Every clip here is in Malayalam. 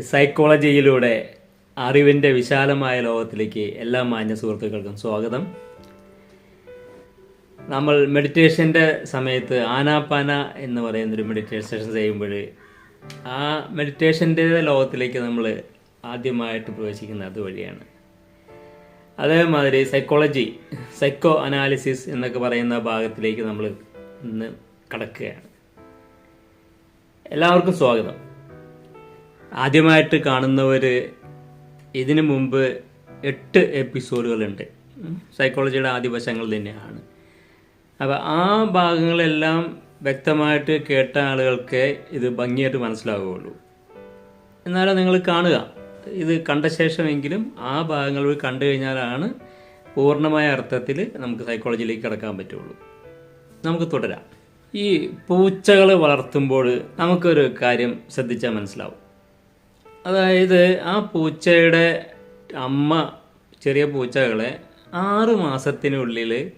സൈക്കോളജിയിലൂടെ അറിവിന്റെ വിശാലമായ ലോകത്തിലേക്ക് എല്ലാ മാന്യ സുഹൃത്തുക്കൾക്കും സ്വാഗതം. നമ്മൾ മെഡിറ്റേഷന്റെ സമയത്ത് ആനാപാന എന്ന് പറയുന്നൊരു മെഡിറ്റേഷൻ ചെയ്യുമ്പോൾ ആ മെഡിറ്റേഷന്റെ ലോകത്തിലേക്ക് നമ്മൾ ആദ്യമായിട്ട് പ്രവേശിക്കുന്നത് അതുവഴിയാണ്. അതേമാതിരി സൈക്കോളജി സൈക്കോ അനാലിസിസ് എന്നൊക്കെ പറയുന്ന ഭാഗത്തിലേക്ക് നമ്മൾ ഇന്ന് കടക്കുകയാണ്. എല്ലാവർക്കും സ്വാഗതം. ആദ്യമായിട്ട് കാണുന്നവർ ഇതിനു മുമ്പ് എട്ട് എപ്പിസോഡുകളുണ്ട്. സൈക്കോളജിയുടെ ആദ്യ വശങ്ങൾ തന്നെയാണ്. അപ്പോൾ ആ ഭാഗങ്ങളെല്ലാം വ്യക്തമായിട്ട് കേട്ട ആളുകൾക്ക് ഇത് ഭംഗിയായിട്ട് മനസ്സിലാവുകയുള്ളൂ. എന്നാലും നിങ്ങൾ കാണുക. ഇത് കണ്ട ശേഷമെങ്കിലും ആ ഭാഗങ്ങൾ കണ്ടു കഴിഞ്ഞാലാണ് പൂർണമായ അർത്ഥത്തിൽ നമുക്ക് സൈക്കോളജിയിലേക്ക് കിടക്കാൻ പറ്റുള്ളൂ. നമുക്ക് തുടരാം. ഈ പൂച്ചകൾ വളർത്തുമ്പോൾ നമുക്കൊരു കാര്യം ശ്രദ്ധിച്ചാൽ മനസ്സിലാവും. അതായത് ആ പൂച്ചയുടെ അമ്മ ചെറിയ പൂച്ചകളെ ആറ് മാസത്തിനുള്ളിൽ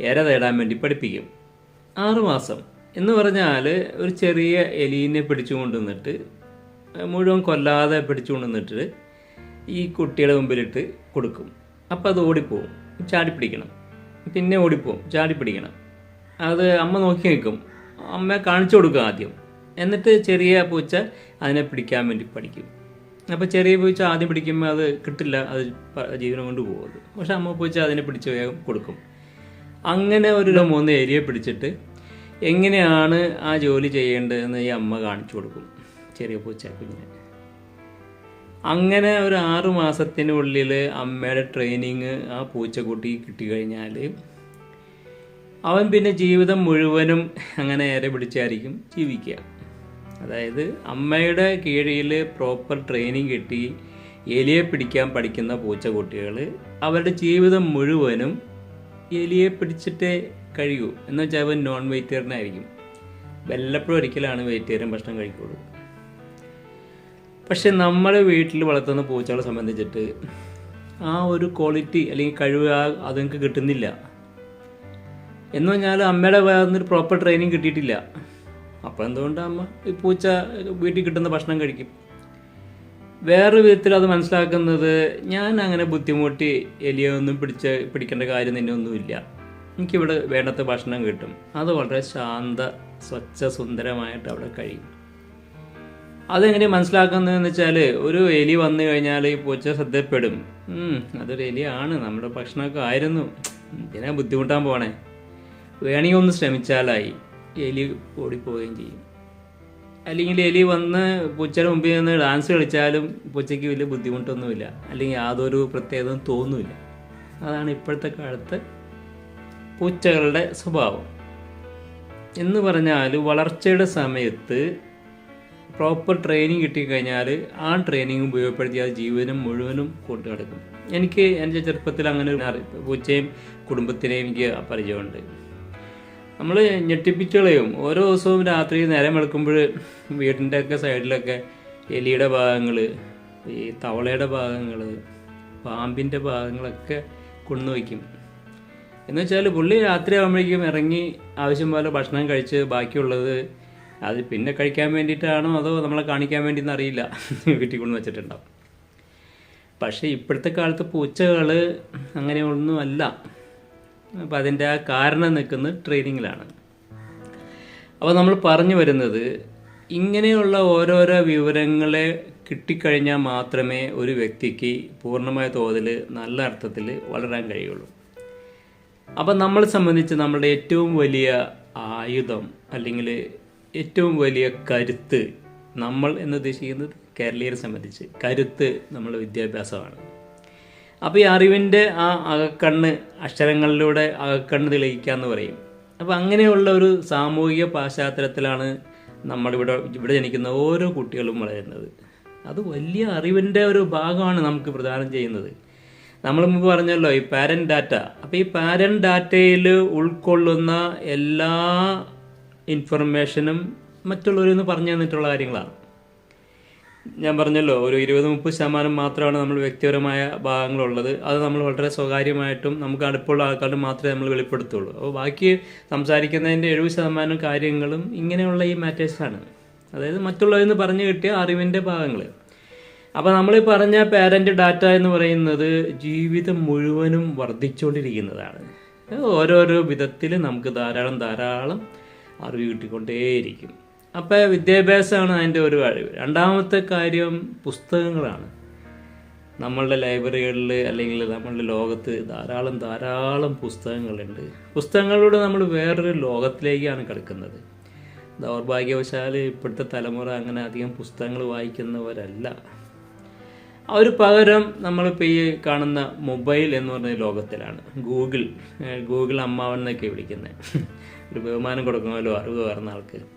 ഇര തേടാൻ വേണ്ടി പഠിപ്പിക്കും. ആറ് മാസം. എന്ന് പറഞ്ഞാൽ ഒരു ചെറിയ എലീനെ പിടിച്ചു കൊണ്ടുവന്നിട്ട് മുഴുവൻ കൊല്ലാതെ പിടിച്ചു കൊണ്ടുവന്നിട്ട് ഈ കുട്ടിയുടെ മുമ്പിലിട്ട് കൊടുക്കും. അപ്പോൾ അത് ഓടിപ്പോവും. ചാടി പിടിക്കണം. പിന്നെ ഓടിപ്പോവും. ചാടി പിടിക്കണം. അത് അമ്മ നോക്കി നിൽക്കും. അമ്മ കാണിച്ചു കൊടുക്കും ആദ്യം. എന്നിട്ട് ചെറിയ പൂച്ച അതിനെ പിടിക്കാൻ വേണ്ടി പഠിക്കും. അപ്പോൾ ചെറിയ പൂച്ച ആദ്യം പിടിക്കുമ്പോൾ അത് കിട്ടില്ല അത് ജീവനം കൊണ്ട് പോകും പക്ഷെ അമ്മ പൂച്ച അതിനെ പിടിച്ച് വേഗം കൊടുക്കും. അങ്ങനെ ഒരു മൂന്ന് ഏരിയ പിടിച്ചിട്ട് എങ്ങനെയാണ് ആ ജോലി ചെയ്യേണ്ടതെന്ന് ഈ അമ്മ കാണിച്ചു കൊടുക്കും. ചെറിയ പൂച്ച കുഞ്ഞിനെ. അങ്ങനെ ഒരു ആറു മാസത്തിനുള്ളിൽ അമ്മയുടെ ട്രെയിനിങ് ആ പൂച്ചക്കുട്ടി കിട്ടിക്കഴിഞ്ഞാൽ അവൻ പിന്നെ ജീവിതം മുഴുവനും അങ്ങനെ ഏറെ പിടിച്ചായിരിക്കും ജീവിക്കുക. അതായത് അമ്മയുടെ കീഴിൽ പ്രോപ്പർ ട്രെയിനിങ് കിട്ടി എലിയെ പിടിക്കാൻ പഠിക്കുന്ന പൂച്ചക്കുട്ടികൾ അവരുടെ ജീവിതം മുഴുവനും എലിയെ പിടിച്ചിട്ടേ കഴിയൂ. എന്ന് വെച്ചാൽ അവൻ നോൺ വെജിറ്റേറിയനായിരിക്കും വല്ലപ്പോഴും ഒരിക്കലാണ് വെജിറ്റേറിയൻ ഭക്ഷണം കഴിക്കുള്ളൂ. പക്ഷെ നമ്മൾ വീട്ടിൽ വളർത്തുന്ന പൂച്ചകളെ സംബന്ധിച്ചിട്ട് ആ ഒരു ക്വാളിറ്റി അല്ലെങ്കിൽ കഴിവ് അതുങ്ങൾക്ക് കിട്ടുന്നില്ല. എന്ന് പറഞ്ഞാൽ അമ്മയുടെ ഭാഗത്തുനിന്ന് പ്രോപ്പർ ട്രെയിനിങ് കിട്ടിയിട്ടില്ല. അപ്പോൾ എന്തുകൊണ്ട് അമ്മ ഈ പൂച്ച വീട്ടിൽ കിട്ടുന്ന ഭക്ഷണം കഴിക്കും? വേറൊരു വിധത്തിൽ അത് മനസ്സിലാക്കുന്നത് ഞാൻ അങ്ങനെ ബുദ്ധിമുട്ടി എലിയൊന്നും പിടിച്ച് പിടിക്കേണ്ട കാര്യം തന്നെ ഒന്നുമില്ല. എനിക്കിവിടെ വേണ്ടത്തെ ഭക്ഷണം കിട്ടും. അത് വളരെ ശാന്ത സ്വച്ഛ സുന്ദരമായിട്ട് അവിടെ കഴിയും. അതെങ്ങനെ മനസ്സിലാക്കുന്നതെന്ന് വെച്ചാൽ ഒരു എലി വന്നു കഴിഞ്ഞാൽ ഈ പൂച്ച ശ്രദ്ധപ്പെടും. അതൊരു എലിയാണ്. നമ്മുടെ ഭക്ഷണമൊക്കെ ആയിരുന്നു. എന്തിനാ ബുദ്ധിമുട്ടാൻ പോണേ? വേണമെങ്കിൽ ഒന്ന് ശ്രമിച്ചാലായി. എലി ഓടിപ്പോവുകയും ചെയ്യും. അല്ലെങ്കിൽ എലി വന്ന് പൂച്ചയുടെ മുമ്പിൽ നിന്ന് ഡാൻസ് കളിച്ചാലും പൂച്ചയ്ക്ക് വലിയ ബുദ്ധിമുട്ടൊന്നുമില്ല. അല്ലെങ്കിൽ യാതൊരു പ്രത്യേകതയും തോന്നുമില്ല അതാണ് ഇപ്പോഴത്തെ കാലത്ത് പൂച്ചകളുടെ സ്വഭാവം. എന്ന് പറഞ്ഞാൽ വളർച്ചയുടെ സമയത്ത് പ്രോപ്പർ ട്രെയിനിങ് കിട്ടിക്കഴിഞ്ഞാൽ ആ ട്രെയിനിങ് ഉപയോഗപ്പെടുത്തി ആ ജീവനം മുഴുവനും കൊണ്ടു എനിക്ക് എന്റെ ചെറുപ്പത്തിൽ അങ്ങനെ പൂച്ചയും കുടുംബത്തിനെയും എനിക്ക് പരിചയമുണ്ട്. നമ്മൾ ഞെട്ടിപ്പിച്ചുകളയും ഓരോ ദിവസവും രാത്രി നേരം വെളുക്കുമ്പോൾ വീടിന്റെ ഒക്കെ സൈഡിലൊക്കെ എലിയുടെ ഭാഗങ്ങൾ ഈ തവളയുടെ ഭാഗങ്ങൾ പാമ്പിന്റെ ഭാഗങ്ങളൊക്കെ കൊണ്ടു വയ്ക്കും. എന്ന് വെച്ചാൽ പുള്ളി രാത്രി ആകുമ്പോഴേക്കും ഇറങ്ങി ആവശ്യം പോലെ ഭക്ഷണം കഴിച്ച് ബാക്കിയുള്ളത് അത് പിന്നെ കഴിക്കാൻ വേണ്ടിയിട്ടാണോ അതോ നമ്മളെ കാണിക്കാൻ വേണ്ടി എന്നറിയില്ല വീട്ടിൽ കൊണ്ട് വെച്ചിട്ടുണ്ടാവും. പക്ഷേ ഇപ്പോഴത്തെ കാലത്ത് പൂച്ചകൾ അങ്ങനെയൊന്നും അല്ല. അപ്പോൾ അതിന്റെ ആ കാരണം നിൽക്കുന്നത് ട്രെയിനിങ്ങിലാണ്. അപ്പോൾ നമ്മൾ പറഞ്ഞു വരുന്നത് ഇങ്ങനെയുള്ള ഓരോരോ വിവരങ്ങളെ കിട്ടിക്കഴിഞ്ഞാൽ മാത്രമേ ഒരു വ്യക്തിക്ക് പൂർണമായ തോതിൽ നല്ല അർത്ഥത്തിൽ വളരാൻ കഴിയുള്ളൂ. അപ്പം നമ്മളെ സംബന്ധിച്ച് നമ്മുടെ ഏറ്റവും വലിയ ആയുധം അല്ലെങ്കിൽ ഏറ്റവും വലിയ കരുത്ത് നമ്മൾ എന്ന് ഉദ്ദേശിക്കുന്നത് കേരളീയരെ സംബന്ധിച്ച് കരുത്ത് നമ്മുടെ വിദ്യാഭ്യാസമാണ്. അപ്പോൾ ഈ അറിവിന്റെ ആ അകക്കണ്ണ് അക്ഷരങ്ങളിലൂടെ അകക്കണ്ണ് തെളിയിക്കുക എന്ന് പറയും. അപ്പോൾ അങ്ങനെയുള്ള ഒരു സാമൂഹിക പാശ്ചാത്തലത്തിലാണ് നമ്മളിവിടെ ഇവിടെ ജനിക്കുന്ന ഓരോ കുട്ടികളും വളരുന്നത്. അത് വലിയ അറിവിന്റെ ഒരു ഭാഗമാണ് നമുക്ക് പ്രദാനം ചെയ്യുന്നത്. നമ്മൾ മുമ്പ് പറഞ്ഞല്ലോ ഈ പാരന്റ് ഡാറ്റ അപ്പോൾ ഈ പാരന്റ് ഡാറ്റയിൽ ഉൾക്കൊള്ളുന്ന എല്ലാ ഇൻഫർമേഷനും മറ്റുള്ളവരിൽ നിന്ന് പറഞ്ഞു തന്നിട്ടുള്ള കാര്യങ്ങളാണ്. ഞാൻ പറഞ്ഞല്ലോ ഒരു ഇരുപത് മുപ്പത് ശതമാനം മാത്രമാണ് നമ്മൾ വ്യക്തിപരമായ ഭാഗങ്ങളുള്ളത്. അത് നമ്മൾ വളരെ സ്വകാര്യമായിട്ടും നമുക്ക് അടുപ്പുള്ള ആൾക്കാരുടെ മാത്രമേ നമ്മൾ വെളിപ്പെടുത്തുള്ളൂ. അപ്പോൾ ബാക്കി സംസാരിക്കുന്നതിന്റെ എഴുപത് ശതമാനം കാര്യങ്ങളും ഇങ്ങനെയുള്ള ഈ മാറ്റേഴ്സാണ്. അതായത് മറ്റുള്ളവരെന്ന് പറഞ്ഞു കിട്ടിയ അറിവിന്റെ ഭാഗങ്ങൾ. അപ്പോൾ നമ്മൾ പറഞ്ഞ പാരന്റ് ഡാറ്റ എന്ന് പറയുന്നത് ജീവിതം മുഴുവനും വർദ്ധിച്ചുകൊണ്ടിരിക്കുന്നതാണ്. ഓരോരോ വിധത്തിൽ നമുക്ക് ധാരാളം ധാരാളം അറിവ് കിട്ടിക്കൊണ്ടേയിരിക്കും. അപ്പോൾ വിദ്യാഭ്യാസമാണ് അതിന്റെ ഒരു കഴിവ് രണ്ടാമത്തെ കാര്യം പുസ്തകങ്ങളാണ്. നമ്മളുടെ ലൈബ്രറികളിൽ അല്ലെങ്കിൽ നമ്മളുടെ ലോകത്ത് ധാരാളം ധാരാളം പുസ്തകങ്ങളുണ്ട്. പുസ്തകങ്ങളിലൂടെ നമ്മൾ വേറൊരു ലോകത്തിലേക്കാണ് കിടക്കുന്നത്. ദൗർഭാഗ്യവശാൽ ഇപ്പോഴത്തെ തലമുറ അങ്ങനെ അധികം പുസ്തകങ്ങൾ വായിക്കുന്നവരല്ല. അവർ പകരം നമ്മളിപ്പോൾ ഈ കാണുന്ന മൊബൈൽ എന്ന് പറഞ്ഞ ലോകത്തിലാണ്. ഗൂഗിൾ ഗൂഗിൾ അമ്മാവൻ എന്നൊക്കെ വിളിക്കുന്നത് ഒരു ബഹുമാനം കൊടുക്കണമല്ലോ അറിവ് പറഞ്ഞ ആൾക്ക്.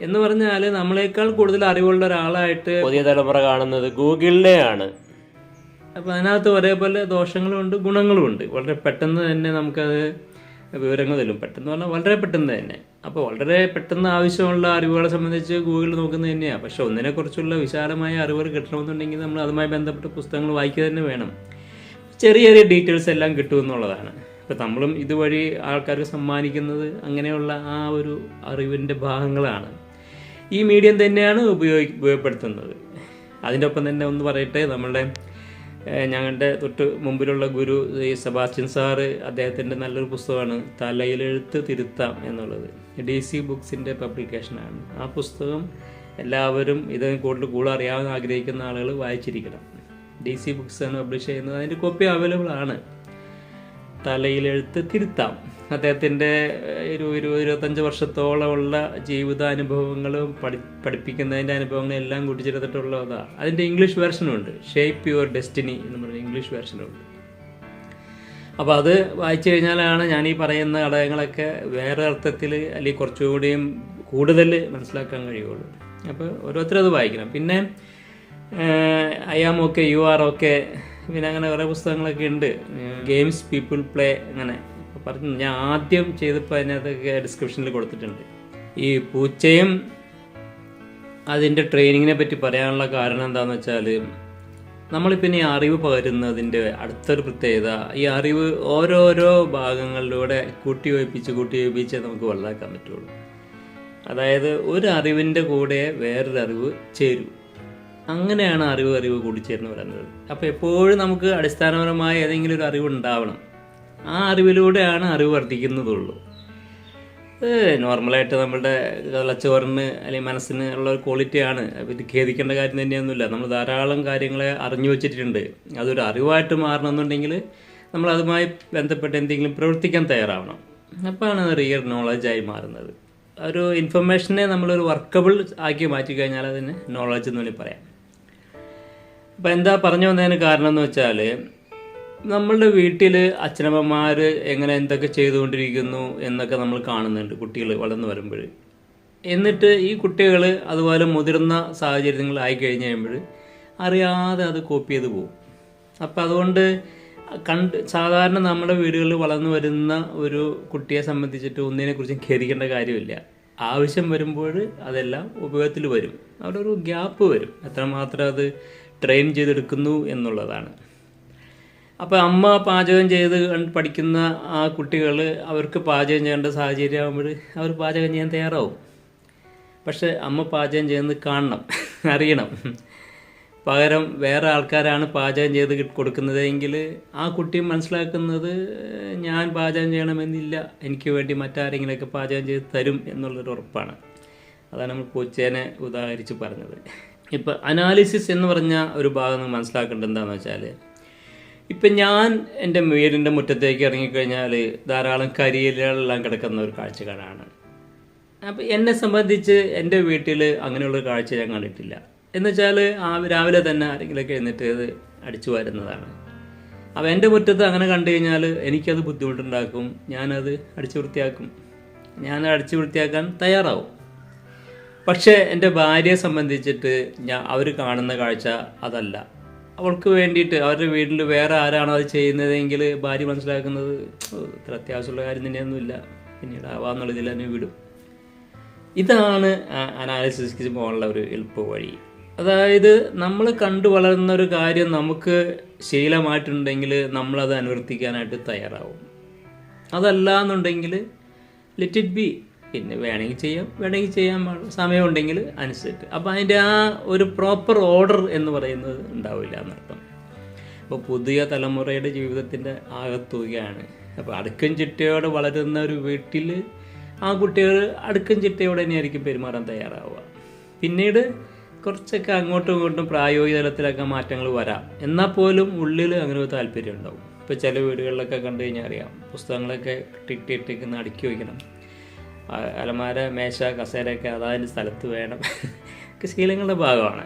എന്ന് പറഞ്ഞാൽ നമ്മളെക്കാൾ കൂടുതൽ അറിവുള്ള ഒരാളായിട്ട് പുതിയ തലമുറ കാണുന്നത് ഗൂഗിളിനെയാണ്. അപ്പോൾ അതിനകത്ത് ഒരേപോലെ ദോഷങ്ങളുമുണ്ട് ഗുണങ്ങളുമുണ്ട്. വളരെ പെട്ടെന്ന് തന്നെ നമുക്കത് വിവരങ്ങൾ തരും പെട്ടെന്ന് പറഞ്ഞാൽ വളരെ പെട്ടെന്ന് തന്നെ. അപ്പോൾ വളരെ പെട്ടെന്ന് ആവശ്യമുള്ള അറിവുകളെ സംബന്ധിച്ച് ഗൂഗിൾ നോക്കുന്നത് തന്നെയാണ് പക്ഷെ ഒന്നിനെക്കുറിച്ചുള്ള വിശാലമായ അറിവുകൾ കിട്ടണമെന്നുണ്ടെങ്കിൽ നമ്മൾ അതുമായി ബന്ധപ്പെട്ട പുസ്തകങ്ങൾ വായിക്കുക തന്നെ വേണം. ചെറിയ ചെറിയ ഡീറ്റെയിൽസ് എല്ലാം കിട്ടുമെന്നുള്ളതാണ് ഇപ്പം നമ്മളും ഇതുവഴി ആൾക്കാർക്ക് സമ്മാനിക്കുന്നത് അങ്ങനെയുള്ള ആ ഒരു അറിവിന്റെ ഭാഗങ്ങളാണ്. ഈ മീഡിയം തന്നെയാണ് ഉപയോഗി ഉപയോഗപ്പെടുത്തുന്നത്. അതിന്റെ ഒപ്പം തന്നെ ഒന്ന് പറയട്ടെ നമ്മളുടെ ഞങ്ങളുടെ തൊട്ട് മുമ്പിലുള്ള ഗുരു ഈ സെബാസ്റ്റ്യൻ സാറ് അദ്ദേഹത്തിന്റെ നല്ലൊരു പുസ്തകമാണ് തലയിലെഴുത്ത് തിരുത്താം എന്നുള്ളത്. ഡി സി ബുക്സിന്റെ പബ്ലിക്കേഷനാണ്. ആ പുസ്തകം എല്ലാവരും ഇത് കൂടുതൽ കൂടുതൽ അറിയാമെന്ന് ആഗ്രഹിക്കുന്ന ആളുകൾ വായിച്ചിരിക്കണം. ഡി സി ബുക്സ് ആണ് പബ്ലിഷ് ചെയ്യുന്നത് അതിന്റെ കോപ്പി അവൈലബിൾ ആണ്. തലയിലെഴുത്ത് തിരുത്താം. അദ്ദേഹത്തിന്റെ ഒരു ഇരുപത് ഇരുപത്തഞ്ച് വർഷത്തോളമുള്ള ജീവിതാനുഭവങ്ങളും പഠി പഠിപ്പിക്കുന്നതിന്റെ അനുഭവങ്ങളും എല്ലാം കൂട്ടിച്ചേർത്തിട്ടുള്ളതാണ്. അതിന്റെ ഇംഗ്ലീഷ് വേർഷനും ഉണ്ട് ഷേപ്പ് യുവർ ഡെസ്റ്റിനി എന്ന് പറഞ്ഞ ഇംഗ്ലീഷ് വേർഷനും ഉണ്ട് അപ്പോൾ അത് വായിച്ചു കഴിഞ്ഞാലാണ് ഞാൻ ഈ പറയുന്ന ഘടകങ്ങളൊക്കെ വേറെ അർത്ഥത്തിൽ അല്ലെങ്കിൽ കുറച്ചുകൂടിയും കൂടുതൽ മനസ്സിലാക്കാൻ കഴിയുള്ളൂ. അപ്പോൾ ഓരോരുത്തരും അത് വായിക്കണം. പിന്നെ I am okay you are okay പിന്നെ അങ്ങനെ കുറേ പുസ്തകങ്ങളൊക്കെ ഉണ്ട്. ഗെയിംസ് പീപ്പിൾ പ്ലേ അങ്ങനെ. പറഞ്ഞു ഞാൻ ആദ്യം ചെയ്തപ്പോൾ അതിനകത്തൊക്കെ ഡിസ്ക്രിപ്ഷനിൽ കൊടുത്തിട്ടുണ്ട്. ഈ പൂച്ചയും അതിന്റെ ട്രെയിനിങ്ങിനെ പറ്റി പറയാനുള്ള കാരണം എന്താണെന്ന് വെച്ചാൽ നമ്മളിപ്പോൾ ഇനി അറിവ് പകരുന്നതിന്റെ അടുത്തൊരു പ്രത്യേകത ഈ അറിവ് ഓരോരോ ഭാഗങ്ങളിലൂടെ കൂട്ടി വയ്പ്പിച്ച് കൂട്ടി വയ്പ്പിച്ച് നമുക്ക് വലുതാക്കാൻ പറ്റുള്ളൂ. അതായത് ഒരു അറിവിന്റെ കൂടെ വേറൊരു അറിവ് ചേരൂ. അങ്ങനെയാണ് അറിവ് അറിവ് കൂടിച്ചേർന്ന് പറയുന്നത്. അപ്പോൾ എപ്പോഴും നമുക്ക് അടിസ്ഥാനപരമായ ഏതെങ്കിലും ഒരു അറിവ് ഉണ്ടാവണം. ആ അറിവിലൂടെയാണ് അറിവ് വർദ്ധിക്കുന്നതുള്ളൂ. നോർമലായിട്ട് നമ്മളുടെ തലച്ചോറിന് അല്ലെങ്കിൽ മനസ്സിന് ഉള്ള ഒരു ക്വാളിറ്റിയാണ് ഇത് ഖേദിക്കേണ്ട കാര്യം തന്നെയൊന്നുമില്ല. നമ്മൾ ധാരാളം കാര്യങ്ങളെ അറിഞ്ഞു വച്ചിട്ടുണ്ട്. അതൊരു അറിവായിട്ട് മാറണമെന്നുണ്ടെങ്കിൽ നമ്മൾ അതുമായി ബന്ധപ്പെട്ട് എന്തെങ്കിലും പ്രവർത്തിക്കാൻ തയ്യാറാവണം. അപ്പോഴാണ് റിയൽ നോളജായി മാറുന്നത്. ഒരു ഇൻഫർമേഷനെ നമ്മളൊരു വർക്കബിൾ ആക്കി മാറ്റി കഴിഞ്ഞാൽ അതിന് നോളജ് എന്ന് വേണമെങ്കിൽ പറയാം. അപ്പോൾ എന്താ പറഞ്ഞു വന്നതിന് കാരണം എന്ന് വെച്ചാൽ നമ്മളുടെ വീട്ടിൽ അച്ഛനമ്മമാർ എങ്ങനെ എന്തൊക്കെ ചെയ്തുകൊണ്ടിരിക്കുന്നു എന്നൊക്കെ നമ്മൾ കാണുന്നുണ്ട് കുട്ടികൾ വളർന്നു വരുമ്പോൾ എന്നിട്ട് ഈ കുട്ടികൾ അതുപോലെ മുതിർന്ന സാഹചര്യങ്ങളായി കഴിഞ്ഞ് കഴിയുമ്പോൾ അറിയാതെ അത് കോപ്പി ചെയ്ത് പോകും അപ്പം അതുകൊണ്ട് കണ്ട് സാധാരണ നമ്മുടെ വീടുകളിൽ വളർന്നു വരുന്ന ഒരു കുട്ടിയെ സംബന്ധിച്ചിട്ട് ഒന്നിനെക്കുറിച്ചും ഖേദിക്കേണ്ട കാര്യമില്ല. ആവശ്യം വരുമ്പോൾ അതെല്ലാം ഉപയോഗത്തിൽ വരും. അവിടെ ഒരു ഗ്യാപ്പ് വരും. എത്രമാത്രം അത് ട്രെയിൻ ചെയ്തെടുക്കുന്നു എന്നുള്ളതാണ്. അപ്പോൾ അമ്മ പാചകം ചെയ്ത് പഠിക്കുന്ന ആ കുട്ടികൾ അവർക്ക് പാചകം ചെയ്യേണ്ട സാഹചര്യം ആകുമ്പോൾ അവർ പാചകം ചെയ്യാൻ തയ്യാറാവും. പക്ഷെ അമ്മ പാചകം ചെയ്യുന്നത് കാണണം അറിയണം. പകരം വേറെ ആൾക്കാരാണ് പാചകം ചെയ്ത് കൊടുക്കുന്നതെങ്കിൽ ആ കുട്ടി മനസ്സിലാക്കുന്നത് ഞാൻ പാചകം ചെയ്യണമെന്നില്ല. എനിക്ക് വേണ്ടി മറ്റാരെങ്കിലുമൊക്കെ പാചകം ചെയ്ത് തരും എന്നുള്ളൊരു ഉറപ്പാണ്. അതാണ് നമ്മൾ പൂച്ചേനെ ഉദാഹരിച്ച് പറഞ്ഞത്. ഇപ്പം അനാലിസിസ് എന്ന് പറഞ്ഞ ഒരു ഭാഗം മനസ്സിലാക്കേണ്ടത് എന്താണെന്ന് വെച്ചാൽ ഇപ്പം ഞാൻ എന്റെ വീടിന്റെ മുറ്റത്തേക്ക് ഇറങ്ങിക്കഴിഞ്ഞാൽ ധാരാളം കരിയിലെല്ലാം കിടക്കുന്ന ഒരു കാഴ്ചക്കാരാണ് അപ്പം എന്നെ സംബന്ധിച്ച് എന്റെ വീട്ടിൽ അങ്ങനെയുള്ള കാഴ്ച ഞാൻ കണ്ടിട്ടില്ല. എന്നുവെച്ചാൽ ആ രാവിലെ തന്നെ ആരെങ്കിലുമൊക്കെ എന്നിട്ട് അത് അടിച്ചു വരുന്നതാണ്. അപ്പോൾ എന്റെ മുറ്റത്ത് അങ്ങനെ കണ്ടു കഴിഞ്ഞാൽ എനിക്കത് ബുദ്ധിമുട്ടുണ്ടാക്കും. ഞാനത് അടിച്ചു വൃത്തിയാക്കും. ഞാൻ അടിച്ചു വൃത്തിയാക്കാൻ തയ്യാറാവും. പക്ഷേ എന്റെ ഭാര്യയെ സംബന്ധിച്ചിട്ട് ഞാൻ അവർ കാണുന്ന കാഴ്ച അതല്ല. അവൾക്ക് വേണ്ടിയിട്ട് അവരുടെ വീട്ടിൽ വേറെ ആരാണോ അത് ചെയ്യുന്നതെങ്കിൽ ഭാര്യ മനസ്സിലാക്കുന്നത് "ഓ, ഇത്ര അത്യാവശ്യമുള്ള കാര്യം തന്നെയൊന്നുമില്ല. പിന്നീട് ആവാന്നുള്ള ഇതിൽ തന്നെ വിടും. ഇതാണ് അനാലിസിസ് പോകാനുള്ള ഒരു എളുപ്പ വഴി. അതായത് നമ്മൾ കണ്ടു വളർന്ന ഒരു കാര്യം നമുക്ക് ശീലമായിട്ടുണ്ടെങ്കിൽ നമ്മളത് അനുവർത്തിക്കാനായിട്ട് തയ്യാറാവും. അതല്ല എന്നുണ്ടെങ്കിൽ ലെറ്റ് ഇറ്റ് ബി പിന്നെ വേണമെങ്കിൽ ചെയ്യാം വേണമെങ്കിൽ ചെയ്യാൻ സമയമുണ്ടെങ്കിൽ അനുസരിച്ച്. അപ്പോൾ അതിന്റെ ആ ഒരു പ്രോപ്പർ ഓർഡർ എന്ന് പറയുന്നത് ഉണ്ടാവില്ല എന്നർത്ഥം. അപ്പോൾ പുതിയ തലമുറയുടെ ജീവിതത്തിന്റെ ആകത്തുകയാണ്. അപ്പോൾ അടുക്കും ചിട്ടയോടെ വളരുന്ന ഒരു വീട്ടിൽ ആ കുട്ടികൾ അടുക്കും ചിട്ടയോടെ തന്നെയായിരിക്കും പെരുമാറാൻ തയ്യാറാവുക. പിന്നീട് കുറച്ചൊക്കെ അങ്ങോട്ടും ഇങ്ങോട്ടും പ്രായോഗിക തലത്തിലൊക്കെ മാറ്റങ്ങൾ വരാം. എന്നാൽ പോലും ഉള്ളിൽ അങ്ങനെ ഒരു താല്പര്യം ഉണ്ടാവും. ഇപ്പോൾ ചില വീടുകളിലൊക്കെ കണ്ടു കഴിഞ്ഞാൽ അറിയാം പുസ്തകങ്ങളൊക്കെ ഇട്ടിട്ടിട്ടിരിക്കുന്ന അടുക്കി വയ്ക്കണം അലമാര മേശ കസേരയൊക്കെ അതാതിന്റെ സ്ഥലത്ത് വേണം. ഒക്കെ ശീലങ്ങളുടെ ഭാഗമാണ്.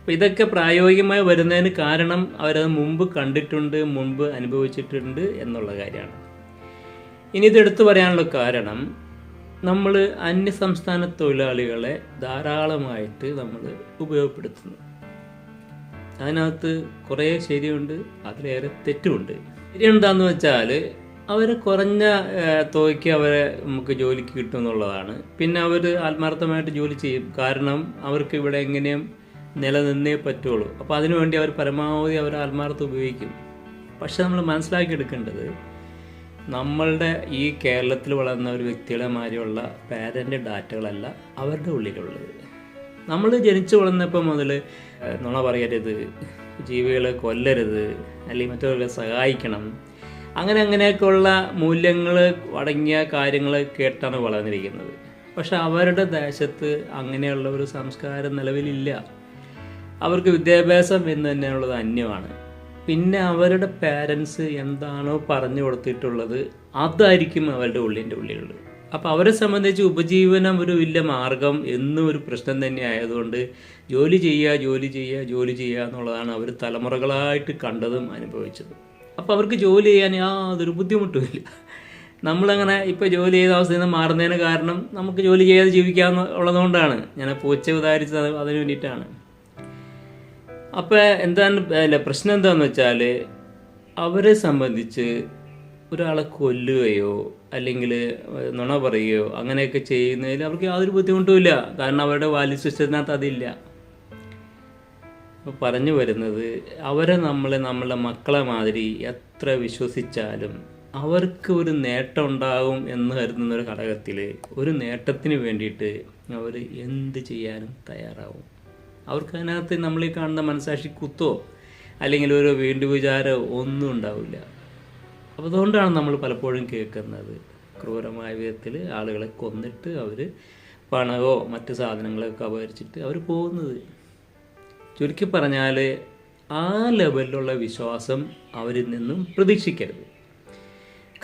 അപ്പോൾ ഇതൊക്കെ പ്രായോഗികമായി വരുന്നതിന് കാരണം അവരത് മുമ്പ് കണ്ടിട്ടുണ്ട് മുമ്പ് അനുഭവിച്ചിട്ടുണ്ട് എന്നുള്ള കാര്യമാണ്. ഇനി ഇത് എടുത്തു പറയാനുള്ള കാരണം നമ്മൾ അന്യസംസ്ഥാന തൊഴിലാളികളെ ധാരാളമായിട്ട് നമ്മൾ ഉപയോഗപ്പെടുത്തുന്നു. അതിനകത്ത് കുറേ ശരിയുണ്ട് അതിലേറെ തെറ്റുമുണ്ട്. ശരി എന്താണെന്ന് വെച്ചാൽ അവർ കുറഞ്ഞ തുകയ്ക്ക് അവരെ നമുക്ക് ജോലിക്ക് കിട്ടും എന്നുള്ളതാണ് പിന്നെ അവർ ആത്മാർത്ഥമായിട്ട് ജോലി ചെയ്യും. കാരണം അവർക്ക് ഇവിടെ എങ്ങനെയും നിലനിന്നേ പറ്റുള്ളൂ. അപ്പോൾ അതിനുവേണ്ടി അവർ പരമാവധി അവർ ആത്മാർത്ഥം ഉപയോഗിക്കും. പക്ഷെ നമ്മൾ മനസ്സിലാക്കിയെടുക്കേണ്ടത് നമ്മളുടെ ഈ കേരളത്തിൽ വളർന്ന ഒരു വ്യക്തികളെ മാതിരിയുള്ള പാരന്റ് ഡാറ്റകളല്ല അവരുടെ ഉള്ളിലുള്ളത്. നമ്മൾ ജനിച്ചു വളർന്നപ്പോൾ മുതൽ നുണ പറയരുത് ജീവികളെ കൊല്ലരുത് അല്ലെങ്കിൽ മറ്റുള്ളവരെ സഹായിക്കണം അങ്ങനെ അങ്ങനെയൊക്കെയുള്ള മൂല്യങ്ങൾ അടങ്ങിയ കാര്യങ്ങൾ കേട്ടാണ് വളർന്നിരിക്കുന്നത്. പക്ഷെ അവരുടെ ദേശത്ത് അങ്ങനെയുള്ള ഒരു സംസ്കാരം നിലവിലില്ല. അവർക്ക് വിദ്യാഭ്യാസം എന്ന് തന്നെയുള്ളത് അന്യമാണ്. പിന്നെ അവരുടെ പാരൻസ് എന്താണോ പറഞ്ഞു കൊടുത്തിട്ടുള്ളത് അതായിരിക്കും അവരുടെ ഉള്ളിന്റെ ഉള്ളിലുള്ളത് അപ്പോൾ അവരെ സംബന്ധിച്ച് ഉപജീവനം ഒരു വലിയ മാർഗം എന്നും ഒരു പ്രശ്നം തന്നെ ആയതുകൊണ്ട് ജോലി ചെയ്യുക ജോലി ചെയ്യുക ജോലി ചെയ്യുക എന്നുള്ളതാണ് അവർ തലമുറകളായിട്ട് കണ്ടതും അനുഭവിച്ചതും. അപ്പോൾ അവർക്ക് ജോലി ചെയ്യാൻ യാതൊരു ബുദ്ധിമുട്ടുമില്ല നമ്മളങ്ങനെ ഇപ്പോൾ ജോലി ചെയ്ത അവസ്ഥയിൽ നിന്ന് മാറുന്നതിന് കാരണം നമുക്ക് ജോലി ചെയ്യാതെ ജീവിക്കാമെന്ന് ഉള്ളതുകൊണ്ടാണ്. ഞാൻ പൂച്ച ഉദാഹരിച്ചത് അതിന് വേണ്ടിയിട്ടാണ്. അപ്പോൾ എന്താണ് അല്ല പ്രശ്നം എന്താണെന്ന് വെച്ചാൽ അവരെ സംബന്ധിച്ച് ഒരാളെ കൊല്ലുകയോ അല്ലെങ്കിൽ നുണ പറയുകയോ അങ്ങനെയൊക്കെ ചെയ്യുന്നതിൽ അവർക്ക് യാതൊരു ബുദ്ധിമുട്ടുമില്ല കാരണം അവരുടെ വാല്യൂ സിസ്റ്റത്തിനകത്ത് അതില്ല. അപ്പോൾ പറഞ്ഞു വരുന്നത് അവരെ നമ്മളെ നമ്മളെ മക്കളെ മാതിരി എത്ര വിശ്വസിച്ചാലും അവർക്ക് ഒരു നേട്ടം ഉണ്ടാകും എന്ന് കരുതുന്ന ഒരു ഘടകത്തിൽ ഒരു നേട്ടത്തിന് വേണ്ടിയിട്ട് അവർ എന്ത് ചെയ്യാനും തയ്യാറാവും. അവർക്ക് അതിനകത്ത് നമ്മൾ ഈ കാണുന്ന മനസാക്ഷി കുത്തോ അല്ലെങ്കിൽ ഒരു വീണ്ടു വിചാരമോ ഒന്നും ഉണ്ടാവില്ല. അപ്പോൾ അതുകൊണ്ടാണ് നമ്മൾ പലപ്പോഴും കേൾക്കുന്നത്. ക്രൂരമായ വിധത്തിൽ ആളുകളെ കൊന്നിട്ട് അവർ പണമോ മറ്റ് സാധനങ്ങളൊക്കെ അപഹരിച്ചിട്ട് അവർ പോകുന്നത്. ചുരുക്കി പറഞ്ഞാൽ ആ ലെവലിലുള്ള വിശ്വാസം അവരിൽ നിന്നും പ്രതീക്ഷിക്കരുത്.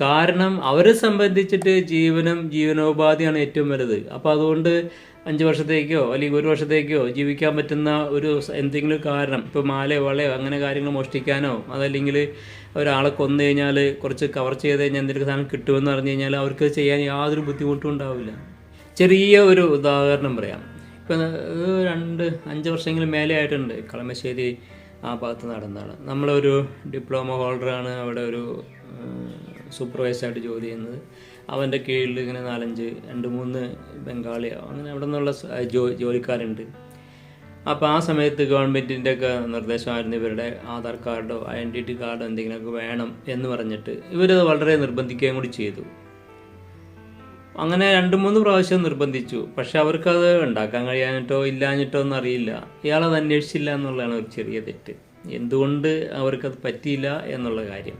കാരണം അവരെ സംബന്ധിച്ചിട്ട് ജീവനും ജീവനോപാധിയാണ് ഏറ്റവും വലുത്. അപ്പോൾ അതുകൊണ്ട് അഞ്ച് വർഷത്തേക്കോ അല്ലെങ്കിൽ ഒരു വർഷത്തേക്കോ ജീവിക്കാൻ പറ്റുന്ന ഒരു എന്തെങ്കിലും കാരണം ഇപ്പോൾ മാലയോ വളയോ അങ്ങനെ കാര്യങ്ങൾ മോഷ്ടിക്കാനോ അതല്ലെങ്കിൽ ഒരാളെ കൊന്നു കഴിഞ്ഞാൽ കുറച്ച് കവർ ചെയ്ത് കഴിഞ്ഞാൽ എന്തെങ്കിലും സാധനം കിട്ടുമെന്ന് പറഞ്ഞു കഴിഞ്ഞാൽ അവർക്ക് ചെയ്യാൻ യാതൊരു ബുദ്ധിമുട്ടും ഉണ്ടാവില്ല. ചെറിയ ഒരു ഉദാഹരണം പറയാം. ഇപ്പം രണ്ട് അഞ്ച് വർഷമെങ്കിലും മേലെ ആയിട്ടുണ്ട്. കളമശ്ശേരി ആ ഭാഗത്ത് നടന്നതാണ് നമ്മളൊരു ഡിപ്ലോമ ഹോൾഡറാണ്. അവിടെ ഒരു സൂപ്പർവൈസറായിട്ട് ജോലി ചെയ്യുന്നത്. അവന്റെ കീഴിൽ ഇങ്ങനെ നാലഞ്ച് രണ്ട് മൂന്ന് ബംഗാളിയോ അങ്ങനെ അവിടെ നിന്നുള്ള ജോ ജോലിക്കാരുണ്ട്. അപ്പോൾ ആ സമയത്ത് ഗവൺമെന്റിന്റെ ഒക്കെ നിർദ്ദേശമായിരുന്നു ഇവരുടെ ആധാർ കാർഡോ ഐഡന്റിറ്റി കാർഡോ എന്തെങ്കിലുമൊക്കെ വേണം എന്ന് പറഞ്ഞിട്ട് ഇവരത് വളരെ നിർബന്ധിക്കുകയും കൂടി ചെയ്തു. അങ്ങനെ രണ്ട് മൂന്ന് പ്രാവശ്യം നിർബന്ധിച്ചു. പക്ഷെ അവർക്കത് ഉണ്ടാക്കാൻ കഴിയാഞ്ഞിട്ടോ ഇല്ലാഞ്ഞിട്ടോ ഒന്നും അറിയില്ല. ഇയാളത് അന്വേഷിച്ചില്ല എന്നുള്ളതാണ് ഒരു ചെറിയ തെറ്റ്. എന്തുകൊണ്ട് അവർക്കത് പറ്റിയില്ല എന്നുള്ള കാര്യം.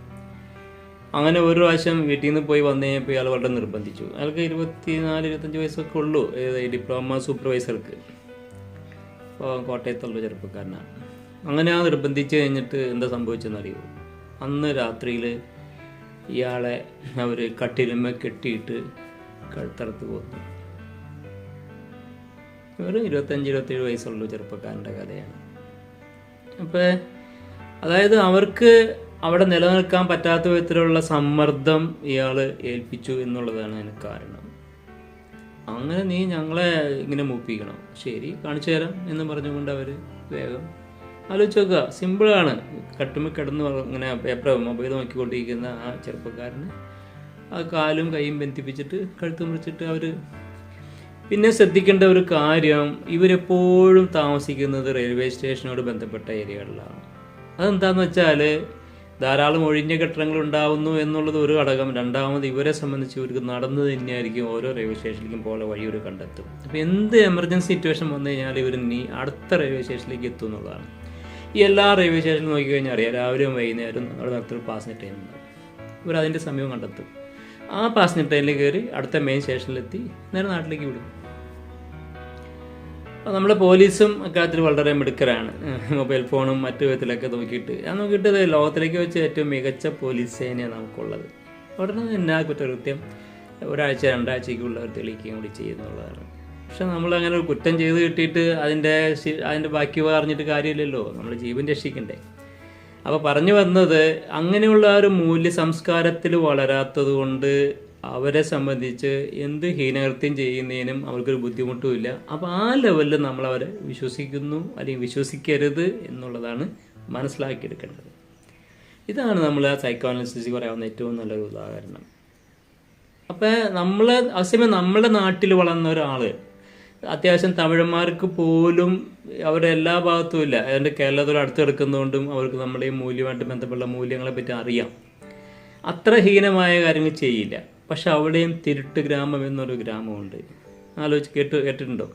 അങ്ങനെ ഒരു പ്രാവശ്യം വീട്ടിൽ നിന്ന് പോയി വന്നു കഴിഞ്ഞപ്പോൾ ഇയാൾ വളരെ നിർബന്ധിച്ചു. അയാൾക്ക് ഇരുപത്തിനാല് ഇരുപത്തഞ്ച് വയസ്സൊക്കെ ഉള്ളൂ. ഡിപ്ലോമ സൂപ്പർവൈസർക്ക്. ഇപ്പോൾ കോട്ടയത്തുള്ള ചെറുപ്പക്കാരനാണ്. അങ്ങനെ ആ നിർബന്ധിച്ച് കഴിഞ്ഞിട്ട് എന്താ സംഭവിച്ചെന്നറിയൂ? അന്ന് രാത്രിയിൽ ഇയാളെ അവർ കട്ടിലുമ്മ കെട്ടിയിട്ട് കഴുത്തറുത്ത് പോകുന്നു വെറും ഇരുപത്തഞ്ച് ഇരുപത്തേഴ് വയസ്സുള്ള ചെറുപ്പക്കാരന്റെ കഥയാണ്. അപ്പോൾ അതായത് അവർക്ക് അവിടെ നിലനിൽക്കാൻ പറ്റാത്ത വിധത്തിലുള്ള സമ്മർദ്ദം ഇയാൾ ഏൽപ്പിച്ചു എന്നുള്ളതാണ് അതിന് കാരണം. അങ്ങനെ നീ ഞങ്ങളെ ഇങ്ങനെ മൂപ്പിക്കണം. ശരി കാണിച്ചു തരാം എന്ന് പറഞ്ഞുകൊണ്ട് അവർ വേഗം ആലോചിച്ച് നോക്കുക. സിമ്പിളാണ്. കട്ടുമ്മ കിടന്ന് ഇങ്ങനെ പേപ്പർ മൊബൈൽ നോക്കിക്കൊണ്ടിരിക്കുന്ന ആ ചെറുപ്പക്കാരന് ആ കാലും കൈയും ബന്ധിപ്പിച്ചിട്ട് കഴുത്ത് മുറിച്ചിട്ട് അവർ പിന്നെ ശ്രദ്ധിക്കേണ്ട ഒരു കാര്യം ഇവരെപ്പോഴും താമസിക്കുന്നത് റെയിൽവേ സ്റ്റേഷനോട് ബന്ധപ്പെട്ട ഏരിയകളിലാണ്. അതെന്താണെന്ന് വെച്ചാൽ ധാരാളം ഒഴിഞ്ഞ കെട്ടിടങ്ങൾ ഉണ്ടാവുന്നു എന്നുള്ളത് ഒരു ഘടകം രണ്ടാമത് ഇവരെ സംബന്ധിച്ച് ഇവർക്ക് നടന്നു തന്നെയായിരിക്കും ഓരോ റെയിൽവേ സ്റ്റേഷനിലേക്കും പോലെ വഴി ഒരു കണ്ടെത്തും. അപ്പോൾ എന്ത് എമർജൻസി സിറ്റുവേഷൻ വന്നു കഴിഞ്ഞാൽ ഇവർ ഇനി അടുത്ത റെയിൽവേ സ്റ്റേഷനിലേക്ക് എത്തും എന്നുള്ളതാണ്. ഈ എല്ലാ റെയിൽവേ സ്റ്റേഷനിലും നോക്കിക്കഴിഞ്ഞാൽ അറിയാം രാവിലെയും വൈകുന്നേരം അവിടെ നടത്തൊരു പാസഞ്ചർ ട്രെയിൻ ഉണ്ടാവും ഇവർ അതിന്റെ സമയം കണ്ടെത്തും. ആ പാസഞ്ചർ ട്രെയിനിൽ കയറി അടുത്ത മെയിൻ സ്റ്റേഷനിലെത്തി നേരെ നാട്ടിലേക്ക് വിടും. അപ്പോൾ നമ്മൾ പോലീസും അക്കാര്യത്തിൽ വളരെ മിടുക്കരാണ്. മൊബൈൽ ഫോണും മറ്റു വിധത്തിലൊക്കെ നോക്കിയിട്ട്. ഞാൻ നോക്കിയിട്ട് ലോകത്തിലേക്ക് വെച്ച് ഏറ്റവും മികച്ച പോലീസ് സേനയാണ് നമുക്കുള്ളത്. ഉടനെ തന്നെ ആ കുറ്റകൃത്യം? ഒരാഴ്ച രണ്ടാഴ്ചയ്ക്കുള്ള ഒരു തെളിയിക്കുകയും കൂടി ചെയ്യുന്നുള്ളതാണ്. പക്ഷെ നമ്മൾ അങ്ങനെ ഒരു കുറ്റം ചെയ്ത് കിട്ടിയിട്ട് അതിന്റെ അതിന്റെ ബാക്കി പറഞ്ഞിട്ട് കാര്യമില്ലല്ലോ. നമ്മൾ ജീവൻ രക്ഷിക്കണ്ടേ? അപ്പോൾ പറഞ്ഞു വന്നത് അങ്ങനെയുള്ള ഒരു മൂല്യ സംസ്കാരത്തിൽ വളരാത്തത് കൊണ്ട് അവരെ സംബന്ധിച്ച് എന്ത് ഹീനകൃത്യം ചെയ്യുന്നതിനും അവർക്കൊരു ബുദ്ധിമുട്ടുമില്ല അപ്പോൾ ആ ലെവലിൽ നമ്മൾ അവരെ വിശ്വസിക്കുന്നു അല്ലെങ്കിൽ വിശ്വസിക്കരുത് എന്നുള്ളതാണ് മനസ്സിലാക്കിയെടുക്കേണ്ടത്. ഇതാണ് നമ്മൾ ആ സൈക്കോ അനാലിസിസ് പറയാവുന്ന ഏറ്റവും നല്ലൊരു ഉദാഹരണം. അപ്പോൾ നമ്മൾ അതേസമയം നമ്മുടെ നാട്ടിൽ വളർന്ന ഒരാൾ അത്യാവശ്യം തമിഴന്മാർക്ക് പോലും അവരുടെ എല്ലാ ഭാഗത്തും ഇല്ല. അതുകൊണ്ട് കേരളത്തോട് അടുത്ത് കിടക്കുന്നതുകൊണ്ടും അവർക്ക് നമ്മുടെ ഈ മൂല്യമായിട്ട് ബന്ധപ്പെട്ട മൂല്യങ്ങളെ പറ്റി അറിയാം. അത്ര ഹീനമായ കാര്യങ്ങൾ ചെയ്യില്ല. പക്ഷെ അവിടെയും തിരുട്ട് ഗ്രാമം എന്നൊരു ഗ്രാമമുണ്ട്. ആലോചിച്ച് കേട്ട് കേട്ടിട്ടുണ്ടോ?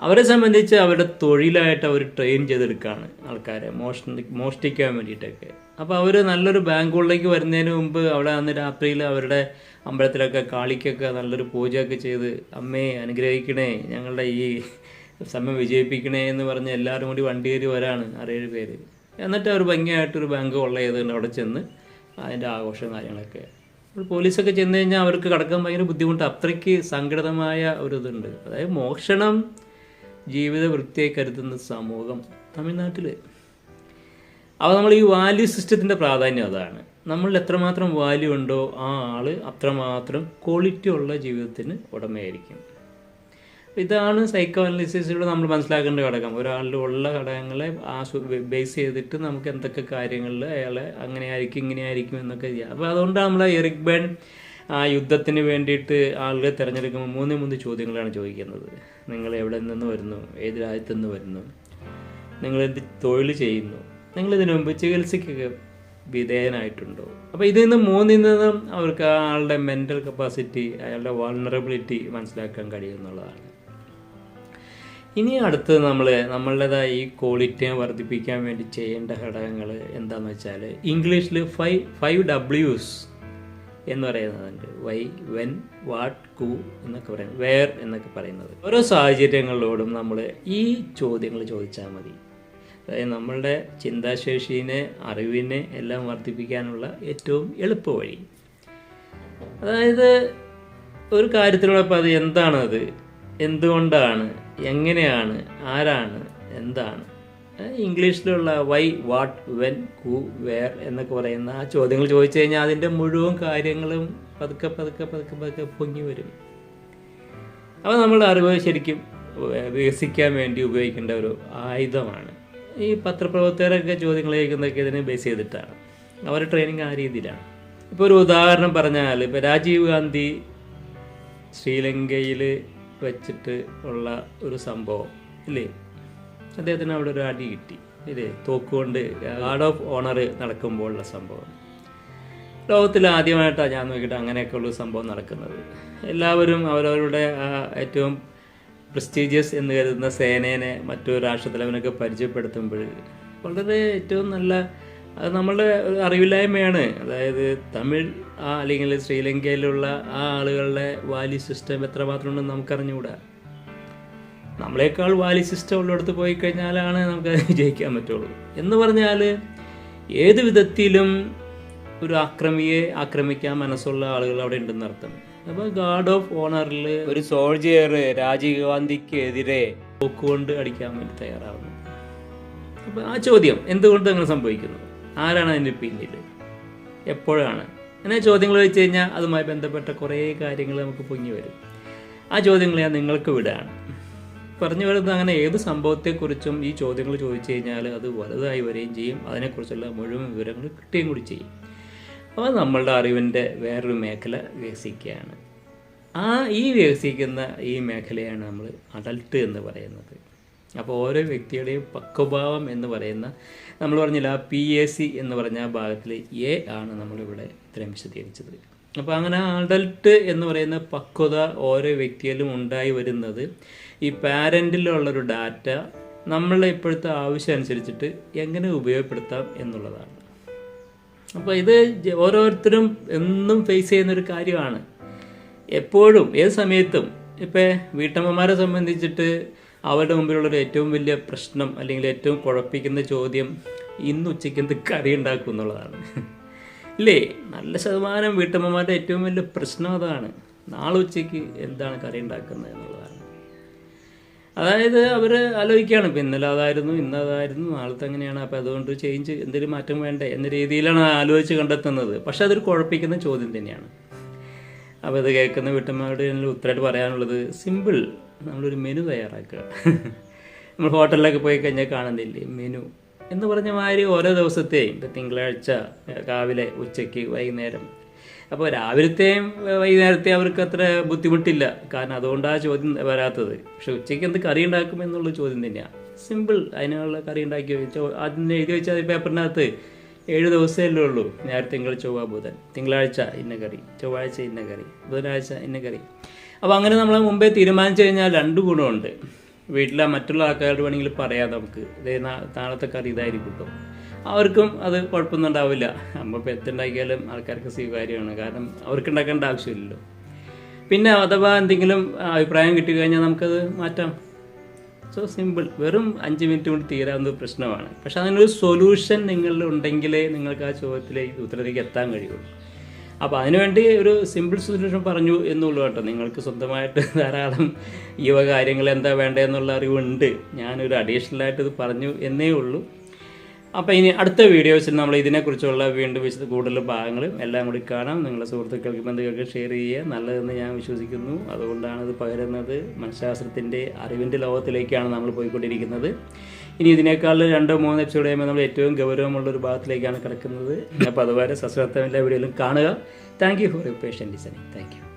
അവരെ സംബന്ധിച്ച് അവരുടെ തൊഴിലായിട്ട് അവർ ട്രെയിൻ ചെയ്തെടുക്കുകയാണ് ആൾക്കാരെ. മോഷണി മോഷ്ടിക്കാൻ വേണ്ടിയിട്ടൊക്കെ. അപ്പോൾ അവർ നല്ലൊരു ബാങ്കുകളിലേക്ക് വരുന്നതിന് മുമ്പ് അവിടെ അന്ന് രാത്രിയിൽ അവരുടെ അമ്പലത്തിലൊക്കെ കാളിക്കൊക്കെ നല്ലൊരു പൂജയൊക്കെ ചെയ്ത് അമ്മയെ അനുഗ്രഹിക്കണേ ഞങ്ങളുടെ ഈ സമയം വിജയിപ്പിക്കണേ എന്ന് പറഞ്ഞ് എല്ലാവരും കൂടി വണ്ടി കയറി വരാണ് ആറേഴ് പേര്. എന്നിട്ട് അവർ ഭംഗിയായിട്ടൊരു ബാങ്ക് കൊള്ള ചെയ്തുകൊണ്ട് അവിടെ ചെന്ന് അതിന്റെ ആഘോഷം കാര്യങ്ങളൊക്കെ. അപ്പോൾ പോലീസൊക്കെ ചെന്ന് കഴിഞ്ഞാൽ അവർക്ക് കടക്കാൻ ഭയങ്കര ബുദ്ധിമുട്ട്. അത്രയ്ക്ക് സംഘടിതമായ ഒരു ഇതുണ്ട്. അതായത് മോഷണം ജീവിത വൃത്തിയായി കരുതുന്ന സമൂഹം തമിഴ്നാട്ടിൽ അപ്പോൾ നമ്മൾ ഈ വാല്യൂ സിസ്റ്റത്തിന്റെ പ്രാധാന്യം അതാണ്. നമ്മളിൽ എത്രമാത്രം വാല്യൂ ഉണ്ടോ ആ ആൾ അത്രമാത്രം ക്വാളിറ്റി ഉള്ള ജീവിതത്തിന് ഉടമയായിരിക്കും. ഇതാണ് സൈക്കോ അനാലിസിസിലൂടെ നമ്മൾ മനസ്സിലാക്കേണ്ട ഘടകം. ഒരാളിൽ ഉള്ള ഘടകങ്ങളെ ആ ബേസ് ചെയ്തിട്ട് നമുക്ക് എന്തൊക്കെ കാര്യങ്ങളിൽ അയാളെ അങ്ങനെ ആയിരിക്കും ഇങ്ങനെ ആയിരിക്കും എന്നൊക്കെ ചെയ്യാം. അപ്പോൾ അതുകൊണ്ട് നമ്മൾ എറിക് ബേൺ ആ യുദ്ധത്തിന് വേണ്ടിയിട്ട് ആളുകളെ തിരഞ്ഞെടുക്കുമ്പോൾ മൂന്ന് മൂന്ന് ചോദ്യങ്ങളാണ് ചോദിക്കുന്നത്. നിങ്ങൾ എവിടെ നിന്ന് വരുന്നു? ഏത് രാജ്യത്തു നിന്ന് വരുന്നു? നിങ്ങളെന്ത് തൊഴിൽ ചെയ്യുന്നു? നിങ്ങളിതിനു മുമ്പ് ചികിത്സയ്ക്കൊക്കെ വിധേയനായിട്ടുണ്ടോ? അപ്പോൾ ഇതിൽ നിന്ന് മൂന്നിൽ നിന്നും അവർക്ക് ആളുടെ മെന്റൽ കപ്പാസിറ്റി അയാളുടെ വൾണറബിലിറ്റി മനസ്സിലാക്കാൻ കഴിയും എന്നുള്ളതാണ്. ഇനി അടുത്ത് നമ്മൾ നമ്മളുടേതായ ഈ ക്വാളിറ്റിയെ വർദ്ധിപ്പിക്കാൻ വേണ്ടി ചെയ്യേണ്ട ഘടകങ്ങൾ എന്താണെന്ന് വെച്ചാൽ ഇംഗ്ലീഷിൽ ഫൈവ് ഫൈവ് ഡബ്ല്യൂസ് എന്ന് പറയുന്നതുണ്ട്. വൈ വെൻ വാട്ട് കു എന്നൊക്കെ പറയുന്നത് വേർ എന്നൊക്കെ പറയുന്നത്. ഓരോ സാഹചര്യങ്ങളിലോടും നമ്മൾ ഈ ചോദ്യങ്ങൾ ചോദിച്ചാൽ മതി. അതായത് നമ്മളുടെ ചിന്താശേഷീനെ അറിവിനെ എല്ലാം വർദ്ധിപ്പിക്കാനുള്ള ഏറ്റവും എളുപ്പ വഴി. അതായത് ഒരു കാര്യത്തിലുള്ളപ്പോൾ അത് എന്താണത്? എന്തുകൊണ്ടാണ്? എങ്ങനെയാണ്? ആരാണ്? എന്താണ്? ഇംഗ്ലീഷിലുള്ള why what when who where എന്നൊക്കെ പറയുന്ന ആ ചോദ്യങ്ങൾ ചോദിച്ചു കഴിഞ്ഞാൽ അതിന്റെ മുഴുവൻ കാര്യങ്ങളും പതുക്കെ പതുക്കെ പതുക്കെ പതുക്കെ പൊങ്ങി വരും. അപ്പോൾ നമ്മൾ അറിവ് ശരിക്കും വികസിക്കാൻ വേണ്ടി ഉപയോഗിക്കേണ്ട ഒരു ആയുധമാണ്. ഈ പത്രപ്രവർത്തകരൊക്കെ ചോദ്യങ്ങൾ കേൾക്കുന്നതൊക്കെ ഇതിനെ ബേസ് ചെയ്തിട്ടാണ്. അവരുടെ ട്രെയിനിങ് ആ രീതിയിലാണ്. ഇപ്പോൾ ഒരു ഉദാഹരണം പറഞ്ഞാൽ ഇപ്പോൾ രാജീവ് ഗാന്ധി ശ്രീലങ്കയിൽ വെച്ചിട്ട് ഉള്ള ഒരു സംഭവം ഇല്ലേ? അദ്ദേഹത്തിന് അവിടെ ഒരു അടി കിട്ടി ഇല്ലേ? തോക്കുകൊണ്ട് ഗാർഡ് ഓഫ് ഓണർ നടക്കുമ്പോഴുള്ള സംഭവം. ലോകത്തിൽ ആദ്യമായിട്ടാണ് ഞാൻ നോക്കിയിട്ട് അങ്ങനെയൊക്കെയുള്ള സംഭവം നടക്കുന്നത്. എല്ലാവരും അവരവരുടെ ഏറ്റവും പ്രസ്റ്റീജിയസ് എന്ന് കരുതുന്ന സേനേനെ മറ്റു രാഷ്ട്രത്തലവനൊക്കെ പരിചയപ്പെടുത്തുമ്പോൾ വളരെ ഏറ്റവും നല്ല അത് നമ്മളുടെ അറിവില്ലായ്മയാണ്. അതായത് തമിഴ് ആ അല്ലെങ്കിൽ ശ്രീലങ്കയിലുള്ള ആ ആളുകളുടെ വാലി സിസ്റ്റം എത്രമാത്രം ഉണ്ടെന്ന് നമുക്കറിഞ്ഞുകൂടാ. നമ്മളെക്കാൾ വാലി സിസ്റ്റം ഉള്ളിടത്ത് പോയി കഴിഞ്ഞാലാണ് നമുക്ക് വിജയിക്കാൻ പറ്റുള്ളൂ. എന്ന് പറഞ്ഞാൽ ഏത് വിധത്തിലും ഒരു ആക്രമിയെ ആക്രമിക്കാൻ മനസ്സുള്ള ആളുകൾ അവിടെ ഉണ്ടെന്ന് അർത്ഥം അപ്പോൾ ഗാർഡ് ഓഫ് ഓണറിൽ ഒരു സോൾജിയർ രാജീവ് ഗാന്ധിക്കെതിരെ തോക്കുകൊണ്ട് അടിക്കാൻ വേണ്ടി തയ്യാറാവുന്നു. അപ്പോൾ ആ ചോദ്യം എന്തുകൊണ്ട് അങ്ങനെ സംഭവിക്കുന്നു? ആരാണ് അതിന്റെ പിന്നിൽ എപ്പോഴാണ്? അങ്ങനെ ചോദ്യങ്ങൾ വെച്ച് കഴിഞ്ഞാൽ അതുമായി ബന്ധപ്പെട്ട കുറേ കാര്യങ്ങൾ നമുക്ക് പൊങ്ങി വരും. ആ ചോദ്യങ്ങൾ ഞാൻ നിങ്ങൾക്ക് വിടുകയാണ് പറഞ്ഞു വരുന്നത് അങ്ങനെ ഏത് സംഭവത്തെക്കുറിച്ചും ഈ ചോദ്യങ്ങൾ ചോദിച്ചു കഴിഞ്ഞാൽ അത് വലുതായി വരികയും ചെയ്യും. അതിനെക്കുറിച്ചുള്ള മുഴുവൻ വിവരങ്ങൾ കിട്ടുകയും കൂടി ചെയ്യും. അപ്പോൾ നമ്മളുടെ അറിവിന്റെ വേറൊരു മേഖല വികസിക്കുകയാണ്. ആ ഈ വികസിക്കുന്ന ഈ മേഖലയാണ് നമ്മൾ അഡൽട്ട് എന്ന് പറയുന്നത്. അപ്പോൾ ഓരോ വ്യക്തിയുടെയും പക്വഭാവം എന്ന് പറയുന്ന നമ്മൾ പറഞ്ഞില്ല ആ പി എ സി എന്ന് പറഞ്ഞ ഭാഗത്തിൽ എ ആണ് നമ്മളിവിടെ ഇത്രയും വിശദീകരിച്ചത്. അപ്പോൾ അങ്ങനെ അഡൽട്ട് എന്ന് പറയുന്ന പക്വത ഓരോ വ്യക്തിയിലും ഉണ്ടായി വരുന്നത് ഈ പാരന്റിലുള്ളൊരു ഡാറ്റ നമ്മളുടെ ഇപ്പോഴത്തെ ആവശ്യം അനുസരിച്ചിട്ട് എങ്ങനെ ഉപയോഗപ്പെടുത്താം എന്നുള്ളതാണ്. അപ്പോൾ ഇത് ഓരോരുത്തരും എന്നും ഫേസ് ചെയ്യുന്ന ഒരു കാര്യമാണ്. എപ്പോഴും ഏത് സമയത്തും ഇപ്പം വീട്ടമ്മമാരെ സംബന്ധിച്ചിട്ട് അവരുടെ മുമ്പിലുള്ളൊരു ഏറ്റവും വലിയ പ്രശ്നം അല്ലെങ്കിൽ ഏറ്റവും കുഴപ്പിക്കുന്ന ചോദ്യം ഇന്ന് ഉച്ചയ്ക്ക് എന്ത് കറി ഉണ്ടാക്കും എന്നുള്ളതാണ്. ഇല്ലേ? നല്ല ശതമാനം വീട്ടമ്മമാരുടെ ഏറ്റവും വലിയ പ്രശ്നം അതാണ്. നാളെ ഉച്ചയ്ക്ക് എന്താണ് കറി ഉണ്ടാക്കുന്നത് എന്നുള്ളതാണ്. അതായത് അവർ ആലോചിക്കുകയാണ്. ഇപ്പം ഇന്നലെ അതായിരുന്നു ഇന്ന് അതായിരുന്നു നാളത്തെ അങ്ങനെയാണ് അപ്പം അതുകൊണ്ട് ചേഞ്ച് എന്തെങ്കിലും മാറ്റം വേണ്ടേ എന്ന രീതിയിലാണ് ആലോചിച്ച് കണ്ടെത്തുന്നത്. പക്ഷെ അതൊരു കുഴപ്പിക്കുന്ന ചോദ്യം തന്നെയാണ്. അപ്പോൾ ഇത് കേൾക്കുന്ന വീട്ടമ്മയോട് ഉത്തരമായിട്ട് പറയാനുള്ളത് സിമ്പിൾ നമ്മളൊരു മെനു തയ്യാറാക്കുക. നമ്മൾ ഹോട്ടലിലൊക്കെ പോയി കഴിഞ്ഞാൽ കാണുന്നില്ലേ മെനു? എന്ന് പറഞ്ഞ മാതിരി ഓരോ ദിവസത്തെയും തിങ്കളാഴ്ച രാവിലെ ഉച്ചയ്ക്ക് വൈകുന്നേരം അപ്പോൾ രാവിലത്തെയും വൈകുന്നേരത്തെയും അവർക്ക് അത്ര ബുദ്ധിമുട്ടില്ല. കാരണം അതുകൊണ്ടാണ് ചോദ്യം വരാത്തത്. പക്ഷെ ഉച്ചയ്ക്ക് എന്ത് കറി ഉണ്ടാക്കും എന്നുള്ള ചോദ്യം തന്നെയാണ് സിമ്പിൾ അതിനുള്ള കറി ഉണ്ടാക്കി ആദ്യം എഴുതി വെച്ചാൽ പേപ്പറിനകത്ത് ഏഴ് ദിവസമല്ലേ ഉള്ളൂ ഞായർ തിങ്കൾ ചൊവ്വ ബുധൻ തിങ്കളാഴ്ച ഇന്ന കറി ചൊവ്വാഴ്ച ഇന്ന കറി ബുധനാഴ്ച ഇന്ന കറി. അപ്പോൾ അങ്ങനെ നമ്മൾ മുമ്പേ തീരുമാനിച്ചു കഴിഞ്ഞാൽ രണ്ട് ഗുണമുണ്ട്. വീട്ടിലെ മറ്റുള്ള ആൾക്കാരോട് വേണമെങ്കിൽ പറയാം നമുക്ക്. നാളത്തെ കറി ഇതായിരിക്കും കേട്ടോ അവർക്കും അത് കുഴപ്പമൊന്നും ഉണ്ടാവില്ല. അമ്മ ഇപ്പം എത്തുണ്ടാക്കിയാലും ആൾക്കാർക്ക് സ്വീകാര്യമാണ്. കാരണം അവർക്ക് ഉണ്ടാക്കേണ്ട ആവശ്യമില്ലല്ലോ. പിന്നെ അഥവാ എന്തെങ്കിലും അഭിപ്രായം കിട്ടിക്കഴിഞ്ഞാൽ നമുക്കത് മാറ്റാം. സോ സിമ്പിൾ വെറും അഞ്ച് മിനിറ്റ് കൊണ്ട് തീരാവുന്ന പ്രശ്നമാണ്. പക്ഷെ അതിനൊരു സൊല്യൂഷൻ നിങ്ങളിൽ ഉണ്ടെങ്കിലേ നിങ്ങൾക്ക് ആ ചോദ്യത്തിലേക്ക് ഉത്തരത്തിലേക്ക് എത്താൻ കഴിയുള്ളൂ അപ്പോൾ അതിനുവേണ്ടി ഒരു സിമ്പിൾ സൊല്യൂഷൻ പറഞ്ഞു എന്നുള്ളൂ കേട്ടോ. നിങ്ങൾക്ക് സ്വന്തമായിട്ട് ധാരാളം യുവ കാര്യങ്ങൾ എന്താ വേണ്ടതെന്നുള്ള അറിവുണ്ട്. ഞാനൊരു അഡീഷണലായിട്ട് ഇത് പറഞ്ഞു എന്നേ ഉള്ളൂ. അപ്പോൾ ഇനി അടുത്ത വീഡിയോസിൽ നമ്മൾ ഇതിനെക്കുറിച്ചുള്ള വീണ്ടും വിശദ കൂടുതൽ ഭാഗങ്ങളും എല്ലാം കൂടി കാണാം. നിങ്ങളുടെ സുഹൃത്തുക്കൾക്ക് ബന്ധുക്കൾക്ക് ഷെയർ ചെയ്യുക. നല്ലതെന്ന് ഞാൻ വിശ്വസിക്കുന്നു. അതുകൊണ്ടാണ് ഇത് പകരുന്നത്. മനഃശാസ്ത്രത്തിന്റെ അറിവിന്റെ ലോകത്തിലേക്കാണ് നമ്മൾ പോയിക്കൊണ്ടിരിക്കുന്നത്. ഇനി ഇതിനേക്കാൾ രണ്ടോ മൂന്നോ എപ്പിസോഡ് കഴിയുമ്പോൾ നമ്മൾ ഏറ്റവും ഗൗരവമുള്ള ഒരു ഭാഗത്തിലേക്കാണ് കിടക്കുന്നത്. അപ്പോൾ അതുവരെ സശ്രദ്ധം എല്ലാ വീഡിയോയിലും കാണുക. Thank you for your patient listening thank you